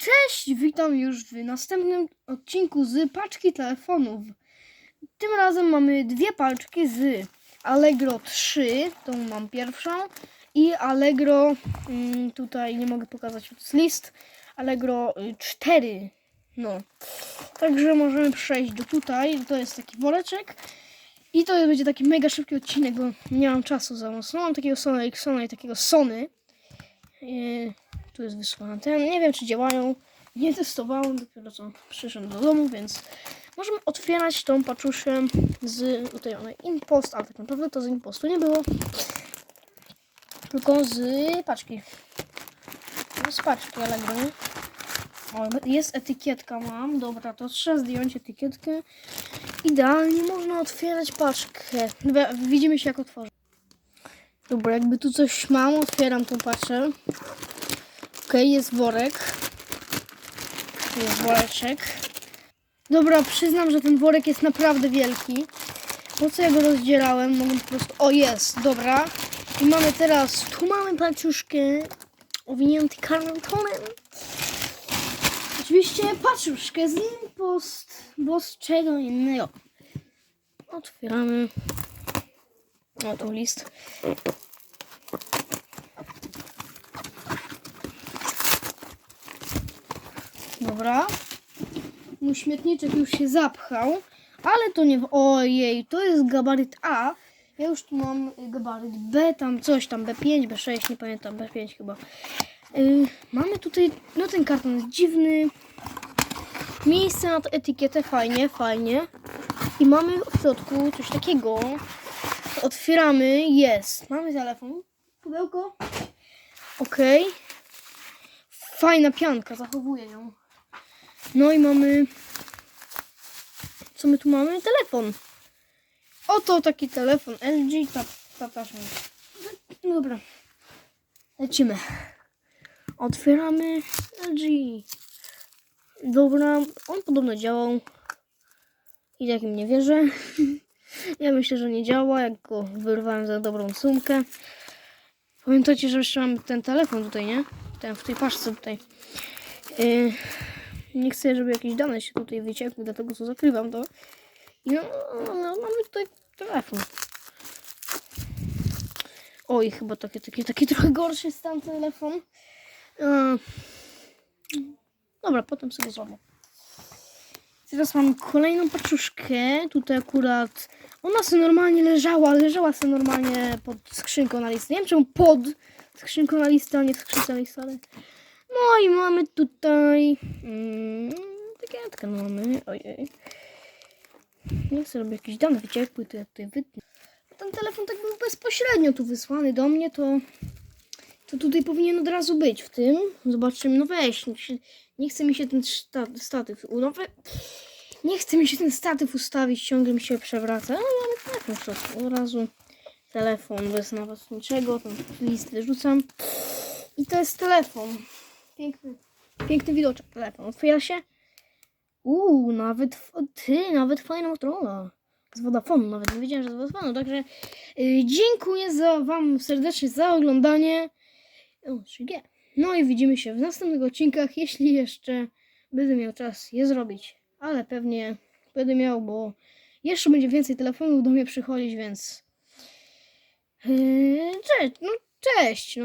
Cześć, witam już w następnym odcinku z paczki telefonów. Tym razem mamy dwie paczki z Allegro 3, tą mam pierwszą, i Allegro, mm, tutaj nie mogę pokazać, to jest list, Allegro y, 4. No, także możemy przejść do tutaj, to jest taki woreczek. I to będzie taki mega szybki odcinek, bo nie mam czasu za mocno. Mam takiego Sony Ericssona i takiego Sony. Yy, tu jest wysłany ten. Nie wiem, czy działają. Nie testowałem, dopiero co przyszedłem do domu, więc możemy otwierać tą paczuszę z tutaj ona impost, ale tak naprawdę to z impostu nie było. Tylko z paczki. Z paczki Allegro? O, jest etykietka mam. Dobra, to trzeba zdjąć etykietkę. Idealnie można otwierać paczkę. Widzimy się jak otworzę. Dobra, jakby tu coś mam, otwieram tą paczkę. Okej, jest worek. Jest woreczek. Dobra, przyznam, że ten worek jest naprawdę wielki. Po co ja go rozdzierałem? Mogę po prostu... O, jest, dobra. I mamy teraz... Tu mamy paczuszkę owinięty kartonem. Oczywiście paczuszkę z impost, bo z czego innego. Otwieramy. O, to list. Dobra. Mój śmietniczek już się zapchał, ale to nie... Ojej, to jest gabaryt A. Ja już tu mam y, gabaryt B, tam coś tam, B5, B6, nie pamiętam, B5 chyba. Y, mamy tutaj, no ten karton jest dziwny. Miejsce na tę etykietę, fajnie, fajnie. I mamy w środku coś takiego. Otwieramy, jest. Mamy telefon, pudełko. Okej. Fajna pianka, zachowuję ją. No i mamy... Co my tu mamy? Telefon. Oto taki telefon LG. Ta, ta, ta, no dobra. Lecimy. Otwieramy LG. Dobra, on podobno działał. I takim nie wierzę. Ja myślę, że nie działa, jak go wyrwałem za dobrą sumkę. Pamiętajcie, że jeszcze mamy ten telefon tutaj, nie? Ten w tej paszce tutaj. Yy, nie chcę, żeby jakieś dane się tutaj wyciekły, dlatego co zakrywam to. I no, no, no mamy tutaj telefon. Oj, chyba taki, taki, taki trochę gorszy tam telefon. Yy, dobra, potem sobie zrobię. Teraz mam kolejną paczuszkę. Tutaj akurat ona sobie normalnie leżała, leżała sobie normalnie pod skrzynką na listę. Nie wiem czemu pod skrzynką na listę, a nie w skrzynce na listę, ale... No i mamy tutaj... Mm, etykietkę no mamy, ojej. Nie chcę, żeby jakieś dane wyciekły, to ja tutaj wytnę. Ten telefon tak był bezpośrednio tu wysłany do mnie, to... To tutaj powinien od razu być w tym. Zobaczymy, no weź. nie chce mi się ten sta- statyw... No we... Nie chce mi się ten statyw ustawić, ciągle mi się przewraca. Ale mamy telefon w środku. Od razu telefon bez nawet niczego. Ten list wyrzucam. I to jest telefon. Piękny, piękny widoczek telefon. Otwiera się. Uuu, nawet ty, nawet fajna Motorola. Z Vodafone, nawet nie wiedziałem, że z Vodafone. Także y, dziękuję za wam serdecznie za oglądanie. O, 3G. No i widzimy się w następnych odcinkach, jeśli jeszcze będę miał czas je zrobić. Ale pewnie będę miał, bo jeszcze będzie więcej telefonów do mnie przychodzić, więc... Yy, cześć, no cześć, no.